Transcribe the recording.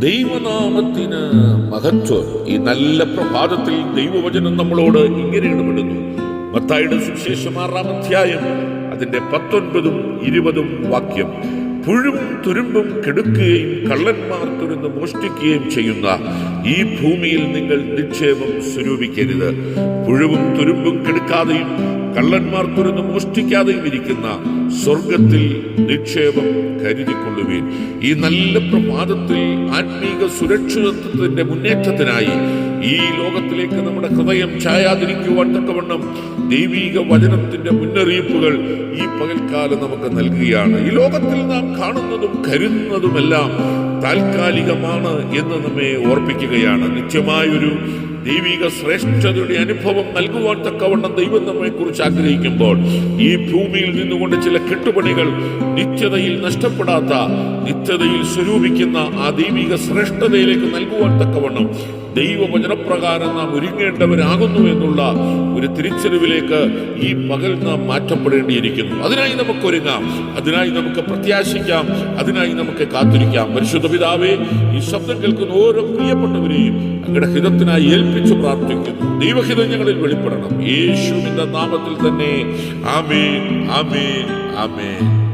ദൈവനാമത്തിന് മഹത്വം. ഈ നല്ല പ്രഭാതത്തിൽ ദൈവവചനം നമ്മളോട് ഇങ്ങനെ ഇടപെടുന്നു. മത്തായുടെ സുവിശേഷം ആറാം അധ്യായം അതിന്റെ പത്തൊൻപതും ഇരുപതും വാക്യം. പുഴും തുരുമ്പും കെടുക്കുകയും കള്ളന്മാർ തുരന്ന് മോഷ്ടിക്കുകയും ചെയ്യുന്ന ഈ ഭൂമിയിൽ നിങ്ങൾ നിക്ഷേപം സ്വരൂപിക്കരുത്. പുഴുവും തുരുമ്പും കെടുക്കാതെയും കള്ളന്മാർ തുരന്ന് മോഷ്ടിക്കാതെയും ഇരിക്കുന്ന സ്വർഗത്തിൽ നിക്ഷേപം കരുതിക്കൊള്ളുവീൻ. ഈ നല്ല പ്രഭാതത്തിൽ ആത്മീക സുരക്ഷിതത്വത്തിന്റെ മുന്നേറ്റത്തിനായി ഈ ലോകത്തിലേക്ക് നമ്മുടെ ഹൃദയം ചായാതിരിക്കുവാൻ തക്കവണ്ണം ദൈവീക വചനത്തിന്റെ മുന്നറിയിപ്പുകൾ ഈ പകൽക്കാലം നമുക്ക് നൽകുകയാണ്. ഈ ലോകത്തിൽ നാം കാണുന്നതും കരുതുന്നതുമെല്ലാം താൽക്കാലികമാണ് എന്ന് നമ്മെ ഓർപ്പിക്കുകയാണ്. നിത്യമായൊരു ദൈവിക ശ്രേഷ്ഠതയുടെ അനുഭവം നൽകുവാൻ തക്കവണ്ണം ദൈവം നമ്മെ കുറിച്ച് ആഗ്രഹിക്കുമ്പോൾ ഈ ഭൂമിയിൽ നിന്നുകൊണ്ട് ചില കെട്ടുപണികൾ നിത്യതയിൽ നഷ്ടപ്പെടാത്ത നിത്യതയിൽ സ്വരൂപിക്കുന്ന ആ ദൈവിക ശ്രേഷ്ഠതയിലേക്ക് നൽകുവാൻ തക്കവണ്ണം ദൈവവചനപ്രകാരം നാം ഒരുങ്ങേണ്ടവരാകുന്നു എന്നുള്ള ഒരു തിരിച്ചറിവിലേക്ക് ഈ പകൽ നാം മാറ്റപ്പെടേണ്ടിയിരിക്കുന്നു. അതിനായി നമുക്ക് ഒരുങ്ങാം. അതിനായി നമുക്ക് പ്രത്യാശിക്കാം. അതിനായി നമുക്ക് കാത്തിരിക്കാം. പരിശുദ്ധ പിതാവേ ഈ ശബ്ദം കേൾക്കുന്ന ഓരോ പ്രിയപ്പെട്ടവരെയും അങ്ങയുടെ ഹിതത്തിനായി ഏൽപ്പിച്ചു പ്രാർത്ഥിക്കുന്നു. ദൈവഹിതം ഞങ്ങളിൽ വെളിപ്പെടണം. യേശുവിന്റെ നാമത്തിൽ തന്നെ. ആമേൻ ആമേൻ ആമേൻ.